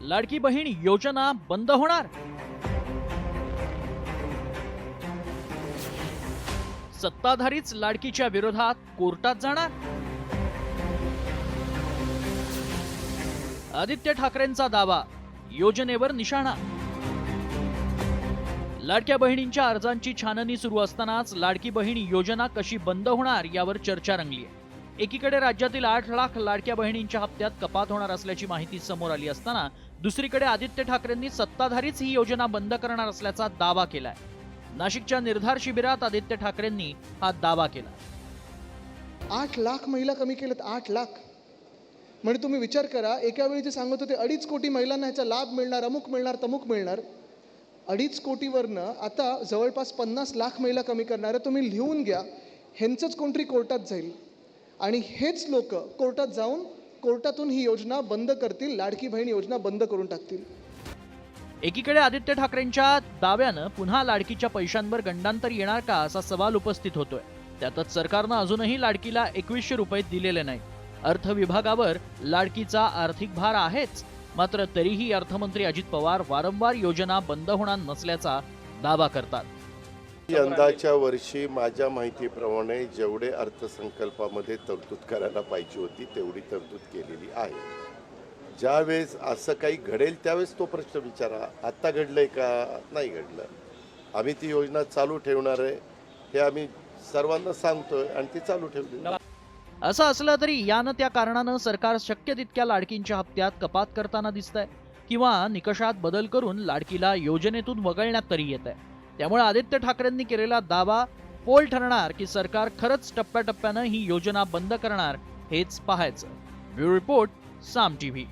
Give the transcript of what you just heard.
लाडकी बहीण योजना बंद होणार? सत्ताधारीच लाडकीच्या विरोधात कोर्टात जाणार? आदित्य ठाकरेंचा दावा योजनेवर निशाणा. लाडक्या बहिणींच्या अर्जांची छाननी सुरू असतानाच लाडकी बहीण योजना कशी बंद होणार यावर चर्चा रंगली आहे एकीकडे राज्यातील आठ लाख लाडक्या बहिणींच्या हप्त्यात कपात होणार असल्याची माहिती समोर आली असताना दुसरीकडे आदित्य ठाकरेंनी सत्ताधारीच ही योजना बंद करणार असल्याचा दावा केलाय. नाशिकच्या निर्धार शिबिरात आदित्य ठाकरेंनी हा दावा केला. आठ लाख महिला कमी केल्यात आठ लाख. म्हणजे तुम्ही विचार करा एका वेळी जे सांगत होते अडीच कोटी महिलांना ह्याचा लाभ मिळणार अमुक मिळणार तमुक मिळणार. अडीच कोटीवरनं आता जवळपास पन्नास लाख महिला कमी करणार तुम्ही लिहून घ्या ह्यांचंच कोणतरी कोर्टात जाईल. आणि हेच लोक कोर्टात जाऊन कोर्टातून ही योजना बंद करतील लाडकी बहीण योजना बंद करून टाकतील. एकीकडे आदित्य ठाकरेंच्या दाव्यानं पुन्हा लाडकीच्या पैशांवर गंडांतर येणार का असा सवाल उपस्थित होतोय. त्यातच सरकारनं अजूनही लाडकीला एकवीसशे रुपये दिलेले नाही. अर्थ विभागावर लाडकीचा आर्थिक भार आहेच मात्र तरीही अर्थमंत्री अजित पवार वारंवार योजना बंद होणार नसल्याचा दावा करतात. यंदाच्या वर्षी माझ्या माहितीप्रमाणे जेवढे अर्थसंकल्पामध्ये तरतूद करायला पाहिजे होती तेवढी तरतूद केलेली आहे. ज्यावेळेस असं काही घडेल त्यावेळेस तो प्रश्न विचारा आत्ता घडलंय का? नाही घडलं. आम्ही ती योजना चालू ठेवणार आहे हे आम्ही सर्वांना सांगतोय आणि ती चालू ठेवली. असं असलं तरी यानं त्या कारणानं सरकार शक्य तितक्या लाडकींच्या हप्त्यात कपात करताना दिसतंय किंवा निकषात बदल करून लाडकीला योजनेतून वगळण्यात तरी येत आहे त्यामुळे आदित्य ठाकरेंनी केलेला दावा पोल ठरणार की सरकार खरंच टप्प्याटप्प्यानं ही योजना बंद करणार हेच पाहायचं. Bureau report Saam TV.